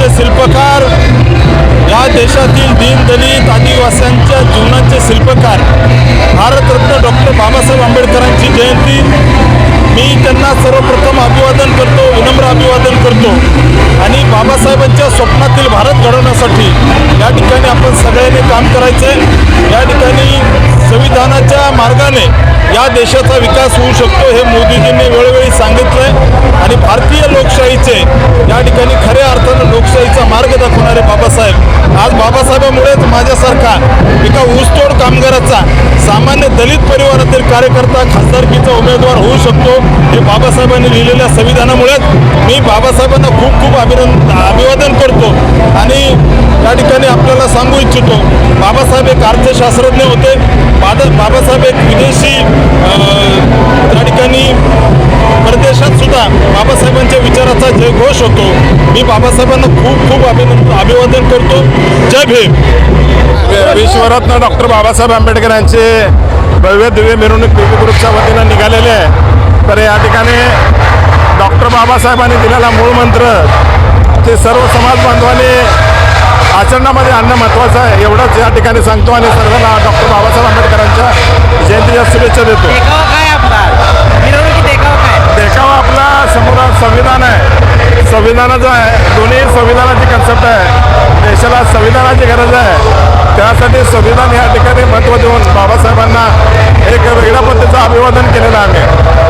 राज्यघटनेचे शिल्पकार या देशातील दीनदलित आदिवासींच्या जीवनाचे शिल्पकार भारतरत्न डॉक्टर बाबासाहेब आंबेडकरांची जयंती. मी त्यांना सर्वप्रथम अभिवादन करतो विनम्र अभिवादन करतो. आणि बाबासाहेबांच्या स्वप्नातील भारत घडवण्यासाठी या ठिकाणी आपण सगळ्यांनी काम करायचे या ठिकाणी संविधानाच्या मार्गाने या देशाचा विकास होऊ शकतो हे मोदीजींनी वेळोवेळी सांगितलं आहे आणि भारतीय लोकशाहीचे या ठिकाणी मार्ग दाखवणारे बाबासाहेब. आज बाबासाहेबांमुळेच माझ्यासारखा एका ऊसतोड कामगाराचा सामान्य दलित परिवारातील कार्यकर्ता खासदारकीचा उमेदवार होऊ शकतो हे बाबासाहेबांनी लिहिलेल्या संविधानामुळेच मी बाबासाहेबांना खूप खूप अभिनंद अभिवादन करतो. आणि या ठिकाणी आपल्याला सांगू इच्छितो बाबासाहेब एक अर्थशास्त्रज्ञ होते. बाद बाबासाहेब एक विदेशी त्या ठिकाणी परदेशात सुद्धा बाबासाहेबांच्या विचाराचा जयघोष होतो. मी बाबासाहेबांना खूप खूप अभिनंदन अभिवादन करतो. जय भीम. विश्वरत्न डॉक्टर बाबासाहेब आंबेडकर यांचे भव्य दिव्य मिरवणूक पीपी ग्रुपच्या वतीनं निघालेले आहे. तर या ठिकाणी डॉक्टर बाबासाहेबांनी दिलेला मूळ मंत्र ते सर्व समाज बांधवांनी आचरणामध्ये आणणं महत्त्वाचं आहे एवढंच या ठिकाणी सांगतो आणि सर्वांना डॉक्टर बाबासाहेब आंबेडकरांच्या जयंतीच्या शुभेच्छा देतो. त्यासाठी संविधान या ठिकाणी महत्त्व देऊन बाबासाहेबांना एक वेगळ्या पद्धतीचं अभिवादन केलेलं आहे.